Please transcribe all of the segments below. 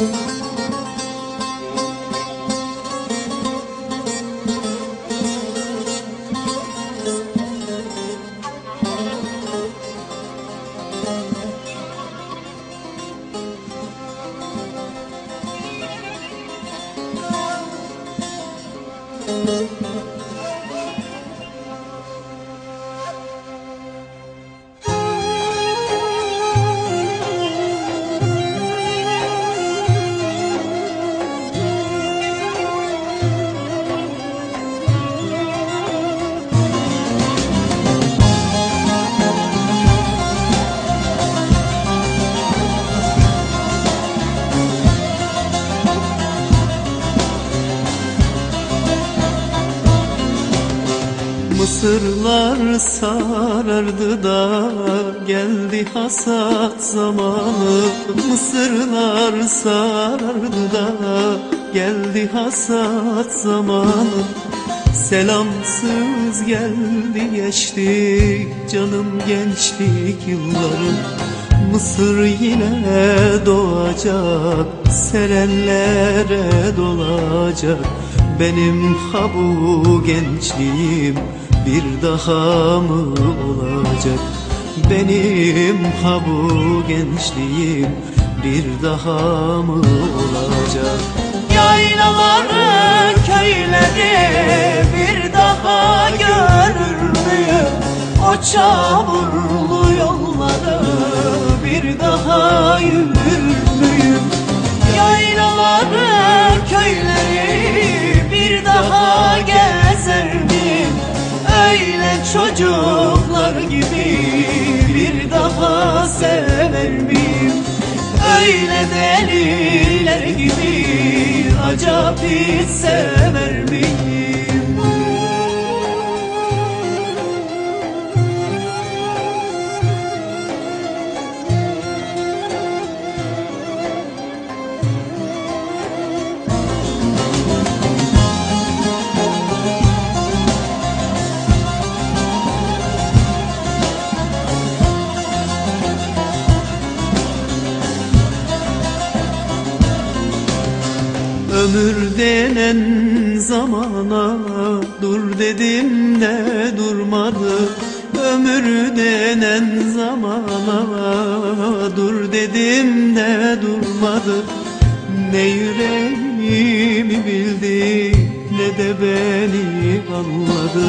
Müzik Mısırlar sarardı da geldi hasat zamanı. Mısırlar sarardı da geldi hasat zamanı. Selamsız geldi geçti canım gençlik yıllarım. Mısır yine doğacak serenlere dolacak. Benim ha bu gençliğim bir daha mı olacak Benim ha bu gençliğim bir daha mı olacak Yaylaları, köyleri bir daha görür müyüm? O çamurlu yolları bir daha yürür müyüm? Yaylaları, köyleri bir daha miyim? Öyle çocuklar gibi bir daha sever miyim? Öyle deliler gibi acaba hiç sever miyim? Ömür denen zamana dur dedim de durmadı. Ömür denen zamana dur dedim de durmadı. Ne yüreğimi bildi ne de beni anladı.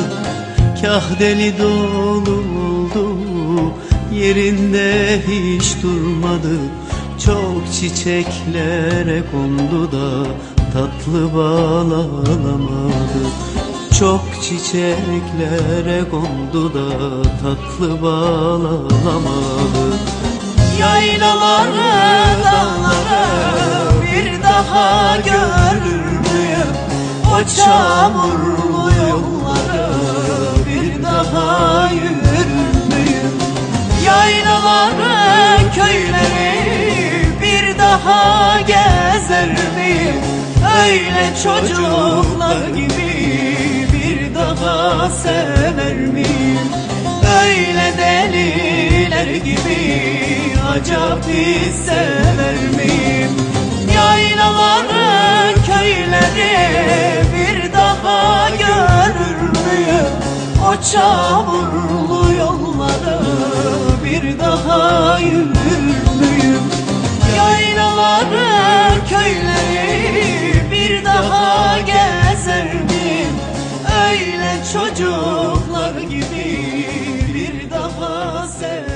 Kah deli dolu oldu yerinde hiç durmadı. Çok çiçeklere kondu da tatlı bal alamadı Çok çiçeklere kondu da tatlı bal alamadı Yaylaları, dağları bir daha görür? O çamurlu yolları bir daha yürür müyüm? Yaylaları, köyleri bir daha gezer miyim? Öyle çocuklar gibi bir daha sever miyim? Öyle deliler gibi acaba hiç sever miyim? Yaylaları, köyleri bir daha görür müyüm? O çamurlu yolları bir daha yürür çocuklar gibi bir daha sen.